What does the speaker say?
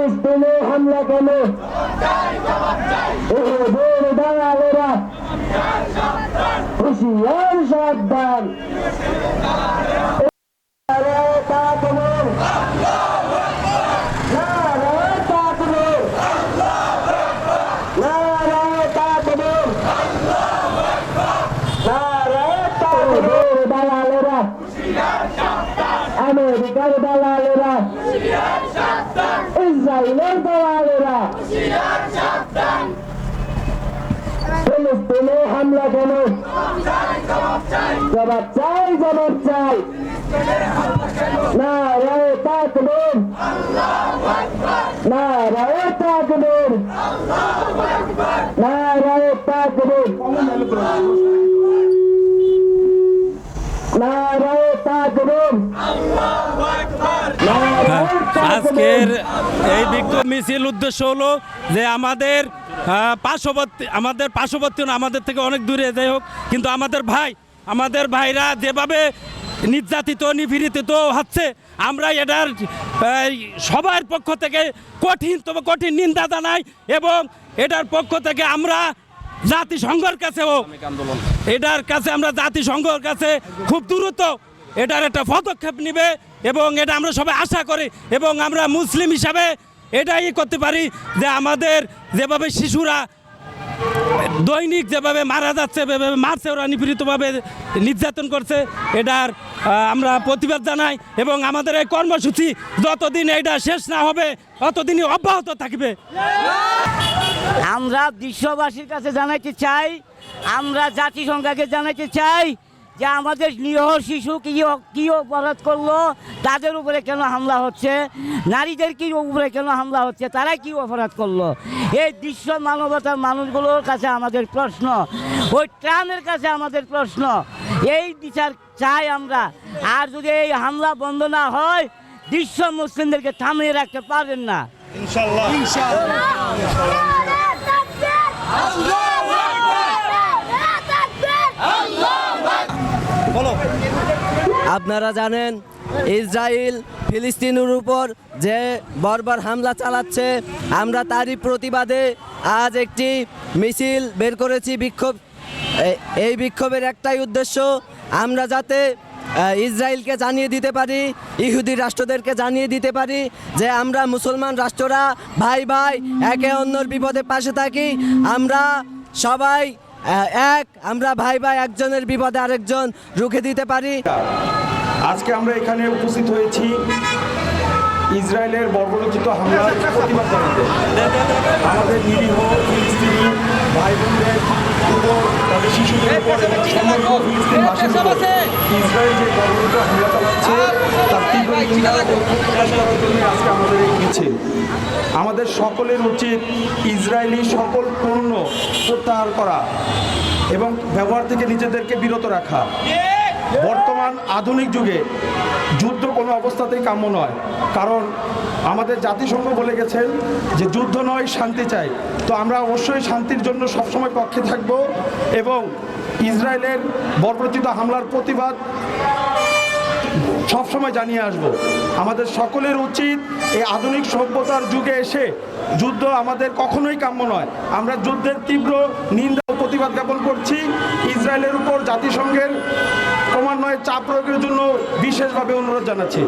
ফিলিস্তিনে হামলা কেন? দালালেরা হুশিয়ার সাবধান। আমেরিকার দালালেরা। ইসরায়েলের দালালেরা হামলা কেন? জবাব চাই জবাব চাই। না রায় তাকবীর। না রায় তাকবীর না রায় তাকবীর না রায় তাকবীর আজকের এই বিক্ষোভ মিছিল উদ্দেশ্য হলো যে আমাদের পার্শ্ববর্তী আমাদের পার্শ্ববর্তী আমাদের থেকে অনেক দূরে, যাই হোক, কিন্তু আমাদের ভাই, আমাদের ভাইরা যেভাবে নির্যাতিত, নিপীড়িত হচ্ছে আমরা এটার সবার পক্ষ থেকে কঠিন, তবে কঠিন নিন্দা জানাই এবং এটার পক্ষ থেকে আমরা জাতিসংঘের কাছেও, এটার কাছে আমরা জাতিসংঘর কাছে খুব দ্রুত এটার একটা পদক্ষেপ নিবে এবং এটা আমরা সবাই আশা করি এবং আমরা মুসলিম হিসাবে এটাই করতে পারি যে আমাদের যেভাবে শিশুরা দৈনিক যেভাবে মারা যাচ্ছে মারছে, ওরা নিপীড়িতভাবে নির্যাতন করছে, এটার আমরা প্রতিবাদ জানাই এবং আমাদের এই কর্মসূচি যতদিন এটা শেষ না হবে, ততদিনই অব্যাহত থাকবে। আমরা বিশ্ববাসীর কাছে জানাইতে চাই, আমরা জাতিসংঘকে জানাইতে চাই যে আমাদের নিরহ শিশু কি কি অপরাধ করল? তাদের উপরে কেন হামলা হচ্ছে? নারীদের কি উপরে কেন হামলা হচ্ছে? তারা কি অপরাধ করল? এই বিশ্ব মানবতার মানুষগুলোর কাছে আমাদের প্রশ্ন। ওই ট্রামের কাছে আমাদের প্রশ্ন। এই বিচার চাই আমরা। আর যদি এই হামলা বন্ধ না হয় বিশ্ব মুসলিমদেরকে থামিয়ে রাখতে পারবেন না। আপনারা জানেন, ইসরায়েল ফিলিস্তিনের উপর যে বর্বর হামলা চালাচ্ছে, আমরা তারই প্রতিবাদে আজ একটি মিছিল বের করেছি বিক্ষোভ। এই বিক্ষোভের একটাই উদ্দেশ্য, আমরা যাতে ইসরায়েলকে জানিয়ে দিতে পারি, ইহুদি রাষ্ট্রদেরকে জানিয়ে দিতে পারি যে আমরা মুসলমান রাষ্ট্ররা, ভাই ভাই, একে অন্যর বিপদে পাশে থাকি, আমরা সবাই এক, আমরা ভাই ভাই একজনের বিপদে আরেকজন রুখে দিতে পারি। আজকে আমরা এখানে উপস্থিত হয়েছি ইসরায়েলের বর্বরোচিত হামলার প্রতিবাদ জানাতে। আমাদের নিরীহ ফিলিস্তিনি ভাই বোনদের তাদের শিশুদের ইসরায়েল যে বর্বরোচিত হামলা চালাচ্ছে, তার তীব্র নিন্দা জন্য আজকে আমাদের এই আমাদের সকলের উচিত ইসরায়েলি সকল পণ্য প্রত্যাহার করা এবং ব্যবহার থেকে নিজেদেরকে বিরত রাখা। বর্তমান আধুনিক যুগে যুদ্ধ কোনো অবস্থাতেই কাম্য নয়, কারণ আমাদের জাতিসংঘ বলে গেছেন যে যুদ্ধ নয়, শান্তি চাই। তো আমরা অবশ্যই শান্তির জন্য সবসময় পক্ষে থাকব এবং ইসরায়েলের বর্বরচিত হামলার প্রতিবাদ সবসময় জানিয়ে আসব, আমাদের সকলের উচিত এই আধুনিক সভ্যতার যুগে এসে যুদ্ধ আমাদের কখনোই কাম্য নয়। আমরা যুদ্ধের তীব্র নিন্দা ও প্রতিবাদ জ্ঞাপন করছি। ইসরায়েলের উপর জাতিসংঘের ক্রমান্বয়ে চাপ প্রয়োগের জন্য বিশেষভাবে অনুরোধ জানাচ্ছি।